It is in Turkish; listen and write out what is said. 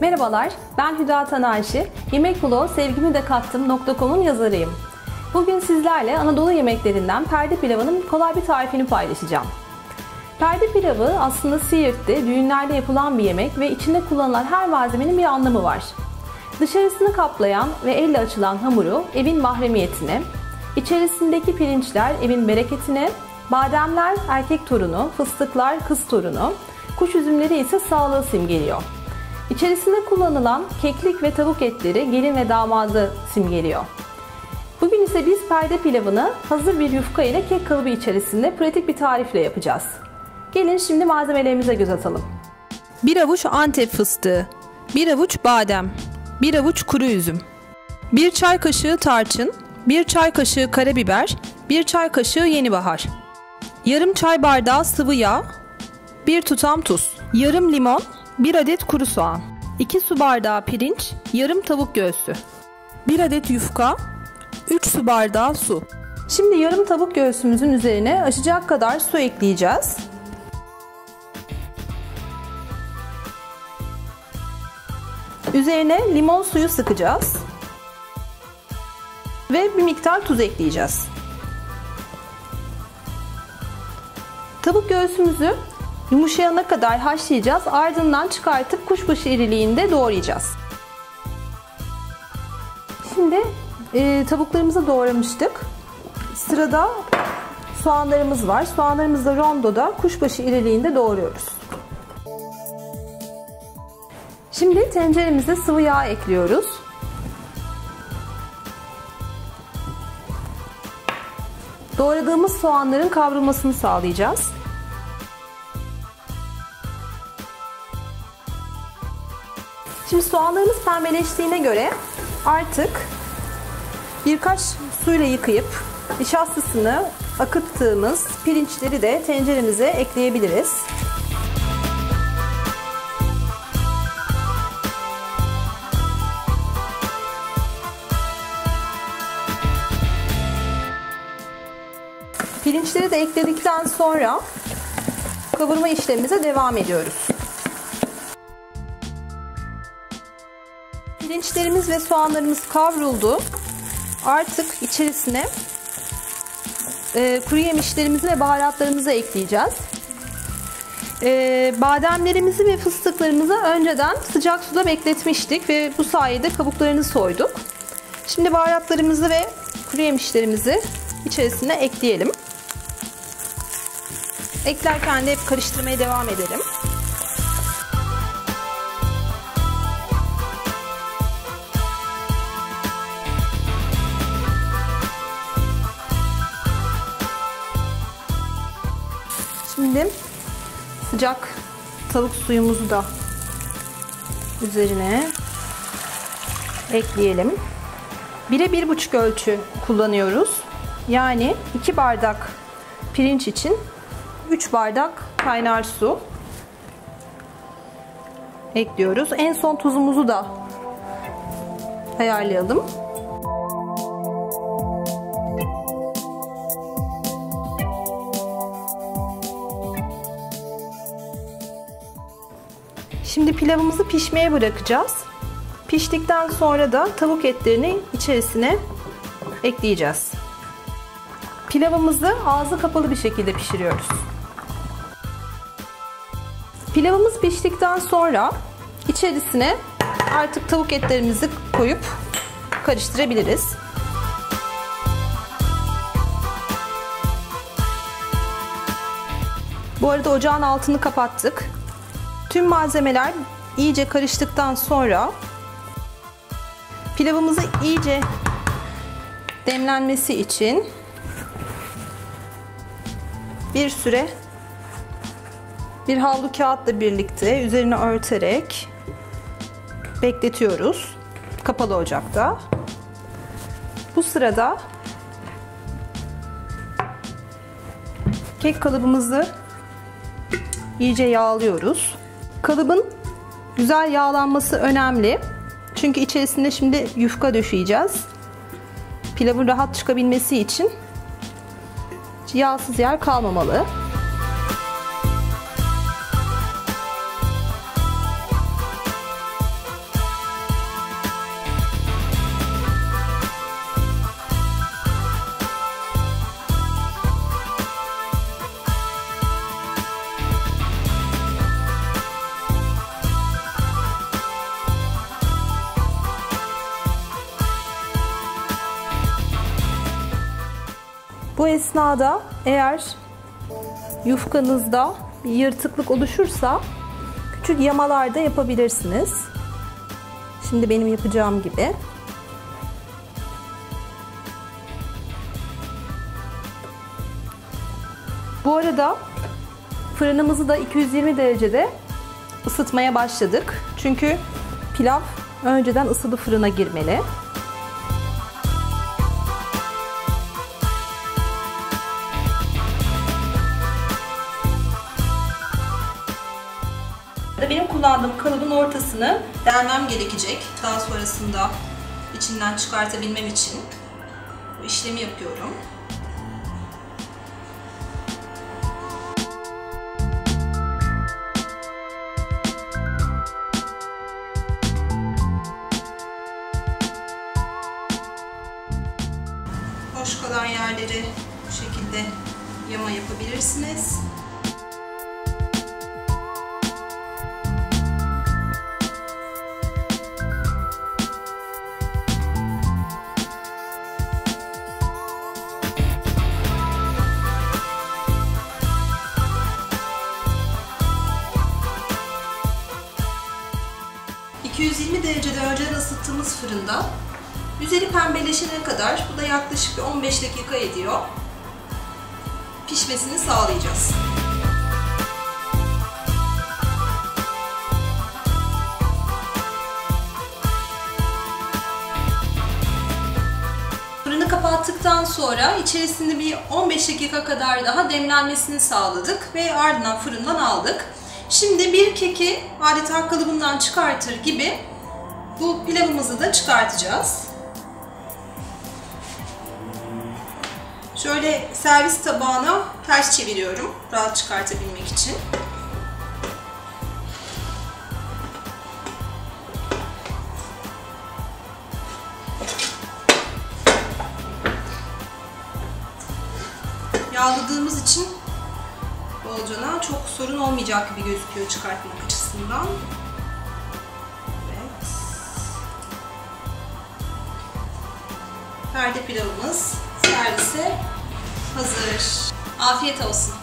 Merhabalar, ben Hüda Tanayşi. Yemek Bulu sevgimi de kattım.com'un yazarıyım. Bugün sizlerle Anadolu yemeklerinden perde pilavının kolay bir tarifini paylaşacağım. Perde pilavı aslında Siirt'te düğünlerde yapılan bir yemek ve içinde kullanılan her malzemenin bir anlamı var. Dışarısını kaplayan ve elle açılan hamuru evin mahremiyetine, içerisindeki pirinçler evin bereketine, bademler erkek torunu, fıstıklar kız torunu, kuş üzümleri ise sağlığı simgeliyor. İçerisinde kullanılan keklik ve tavuk etleri gelin ve damadı simgeliyor. Bugün ise biz perde pilavını hazır bir yufka ile kek kalıbı içerisinde pratik bir tarifle yapacağız. Gelin şimdi malzemelerimize göz atalım. 1 avuç antep fıstığı, 1 avuç badem, 1 avuç kuru üzüm, 1 çay kaşığı tarçın, 1 çay kaşığı karabiber, 1 çay kaşığı yeni bahar, yarım çay bardağı sıvı yağ, 1 tutam tuz, yarım limon, 1 adet kuru soğan, 2 su bardağı pirinç, yarım tavuk göğsü, 1 adet yufka, 3 su bardağı su. Şimdi yarım tavuk göğsümüzün üzerine aşacak kadar su ekleyeceğiz. Üzerine limon suyu sıkacağız. Ve bir miktar tuz ekleyeceğiz. Tavuk göğsümüzü yumuşayana kadar haşlayacağız. Ardından çıkartıp kuşbaşı iriliğinde doğrayacağız. Şimdi e, tavuklarımızı doğramıştık. Sırada soğanlarımız var. Soğanlarımızı da rondoda kuşbaşı iriliğinde doğruyoruz. Şimdi tenceremize sıvı yağ ekliyoruz. Doğradığımız soğanların kavrulmasını sağlayacağız. Şimdi soğanlarımız pembeleştiğine göre artık birkaç suyla yıkayıp nişastasını akıttığımız pirinçleri de tenceremize ekleyebiliriz. Pirinçleri de ekledikten sonra kavurma işlemimize devam ediyoruz. Pirinçlerimiz ve soğanlarımız kavruldu. Artık içerisine e, kuru yemişlerimizi ve baharatlarımızı ekleyeceğiz. E, bademlerimizi ve fıstıklarımızı önceden sıcak suda bekletmiştik ve bu sayede kabuklarını soyduk. Şimdi baharatlarımızı ve kuru yemişlerimizi içerisine ekleyelim. Eklerken de hep karıştırmaya devam edelim. Şimdi sıcak tavuk suyumuzu da üzerine ekleyelim. 1'e 1,5 ölçü kullanıyoruz. Yani 2 bardak pirinç için 3 bardak kaynar su ekliyoruz. En son tuzumuzu da ayarlayalım. Şimdi pilavımızı pişmeye bırakacağız. Piştikten sonra da tavuk etlerini içerisine ekleyeceğiz. Pilavımızı ağzı kapalı bir şekilde pişiriyoruz. Pilavımız piştikten sonra içerisine artık tavuk etlerimizi koyup karıştırabiliriz. Bu arada ocağın altını kapattık. Tüm malzemeler iyice karıştıktan sonra pilavımızı iyice demlenmesi için bir süre bir havlu kağıtla birlikte üzerine örterek bekletiyoruz. Kapalı ocakta. Bu sırada kek kalıbımızı iyice yağlıyoruz. Kalıbın güzel yağlanması önemli. Çünkü içerisinde şimdi yufka döşeyeceğiz. Pilavın rahat çıkabilmesi için yağsız yer kalmamalı. Bu esnada eğer yufkanızda bir yırtıklık oluşursa küçük yamalar da yapabilirsiniz. Şimdi benim yapacağım gibi. Bu arada fırınımızı da 220 derecede ısıtmaya başladık. Çünkü pilav önceden ısılı fırına girmeli. Benim kullandığım kalıbın ortasını delmem gerekecek. Daha sonrasında içinden çıkartabilmem için bu işlemi yapıyorum. Boş kalan yerleri bu şekilde yama yapabilirsiniz. ...220 derecede önceden ısıttığımız fırında... ...üzeri pembeleşene kadar... ...bu da yaklaşık bir 15 dakika ediyor... ...pişmesini sağlayacağız. Fırını kapattıktan sonra içerisinde bir 15 dakika kadar daha demlenmesini sağladık ve ardından fırından aldık. Şimdi bir keki adeta kalıbından çıkartır gibi bu pilavımızı da çıkartacağız. Şöyle servis tabağına ters çeviriyorum rahat çıkartabilmek için. Yağladığımız için bolcana çok sorun olmayacak gibi gözüküyor çıkartmak açısından. Evet. Perde pilavımız servise hazır. Afiyet olsun.